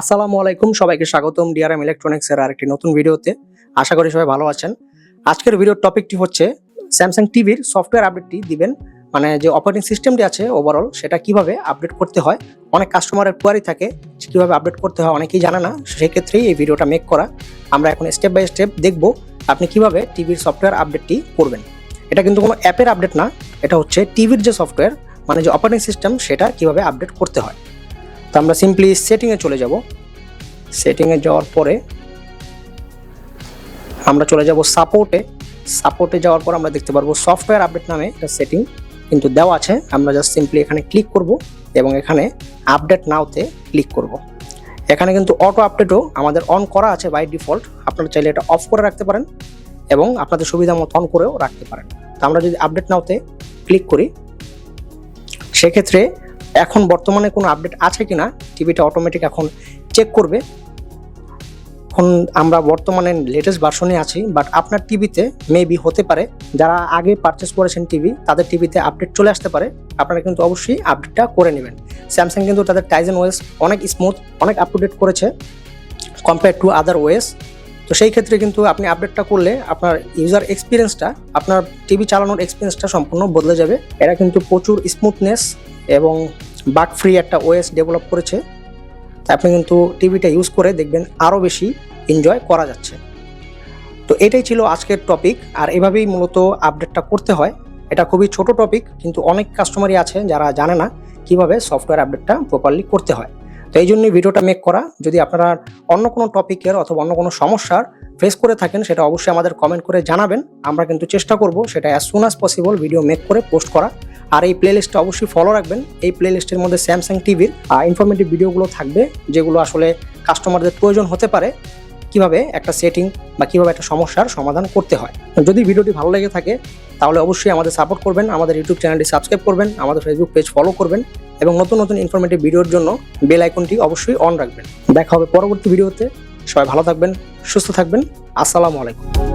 আসসালামু আলাইকুম, সবাইকে স্বাগতম ডিআরএম ইলেকট্রনিক্স এর আরেকটি নতুন ভিডিওতে। আশা করি সবাই ভালো আছেন। আজকের ভিডিওর টপিকটি হচ্ছে স্যামসাং টিভির সফটওয়্যার আপডেটটি দিবেন। মানে যে অপারেটিং সিস্টেমটি আছে ওভারঅল সেটা কীভাবে আপডেট করতে হয়, অনেক কাস্টমারের কোয়ারি থাকে কীভাবে আপডেট করতে হয় অনেকেই জানে না, সেক্ষেত্রেই এই ভিডিওটা মেক করা। আমরা এখন স্টেপ বাই স্টেপ দেখব আপনি কীভাবে টিভির সফটওয়্যার আপডেটটি করবেন। এটা কিন্তু কোনো অ্যাপের আপডেট না, এটা হচ্ছে টিভির যে সফটওয়্যার মানে যে অপারেটিং সিস্টেম সেটা কীভাবে আপডেট করতে হয়। তো আমরা সিম্পলি সেটিংয়ে চলে যাব। সেটিংয়ে যাওয়ার পরে আমরা চলে যাব সাপোর্টে সাপোর্টে যাওয়ার পর আমরা দেখতে পারব সফটওয়্যার আপডেট নামে একটা সেটিং কিন্তু দেওয়া আছে। আমরা জাস্ট সিম্পলি এখানে ক্লিক করব এবং এখানে আপডেট নাওতে ক্লিক করব। এখানে কিন্তু অটো আপডেটও আমাদের অন করা আছে বাই ডিফল্ট আপনারা চাইলে এটা অফ করে রাখতে পারেন এবং আপনাদের সুবিধা মতো অন করেও রাখতে পারেন। তো আমরা যদি আপডেট নাওতে ক্লিক করি, সেক্ষেত্রে এখন বর্তমানে কোনো আপডেট আছে কি না টিভিটা অটোমেটিক এখন চেক করবে। এখন আমরা বর্তমানে লেটেস্ট ভার্সনে আছি বাট আপনার টিভিতে মেবি হতে পারে। যারা আগে পারচেস করেছেন টিভি, তাদের টিভিতে আপডেট চলে আসতে পারে। আপনারা কিন্তু অবশ্যই আপডেটটা করে নেবেন। স্যামসাং কিন্তু তাদের টাইজেন ওয়েস অনেক স্মুথ অনেক আপ টু ডেট করেছে কম্পেয়ার টু আদার ওয়েস তো সেই ক্ষেত্রে কিন্তু আপনি আপডেটটা করলে আপনার ইউজার এক্সপিরিয়েন্সটা আপনার টিভি চালানোর এক্সপিরিয়েন্সটা সম্পূর্ণ বদলে যাবে। এরা কিন্তু প্রচুর স্মুথনেস এবং বাগ ফ্রি একটা ওএস ডেভেলপ করেছে। আপনি কিন্তু টিভিটা ইউজ করে দেখবেন আরও বেশি এনজয় করা যাচ্ছে। তো এটাই ছিল আজকের টপিক আর এভাবেই মূলত আপডেটটা করতে হয়। এটা খুবই ছোট টপিক কিন্তু অনেক কাস্টমারই আছে যারা জানে না কীভাবে সফটওয়্যার আপডেটটা প্রপারলি করতে হয়। তো এই জন্যই ভিডিওটা মেক করা। যদি আপনারা অন্য কোনো টপিকের অথবা অন্য কোনো সমস্যার ফেস করে থাকেন, সেটা অবশ্যই আমাদের কমেন্ট করে জানাবেন। আমরা কিন্তু চেষ্টা করব সেটা as soon as possible video make করে পোস্ট করা। আর এই প্লেলিস্টটা অবশ্যই ফলো রাখবেন। এই প্লেলিস্টের মধ্যে স্যামসাং টিভির ইনফরমেটিভ ভিডিওগুলো থাকবে, যেগুলো আসলে কাস্টমারদের প্রয়োজন হতে পারে, কীভাবে একটা সেটিং বা কীভাবে একটা সমস্যার সমাধান করতে হয়। যদি ভিডিওটি ভালো লেগে থাকে, তাহলে অবশ্যই আমাদের সাপোর্ট করবেন, আমাদের ইউটিউব চ্যানেলটি সাবস্ক্রাইব করবেন, আমাদের ফেসবুক পেজ ফলো করবেন, এবং নতুন নতুন ইনফরমেটিভ ভিডিওর জন্য বেল আইকনটি অবশ্যই অন রাখবেন। দেখা হবে পরবর্তী ভিডিওতে সবাই ভালো থাকবেন, সুস্থ থাকবেন। আসসালামু আলাইকুম।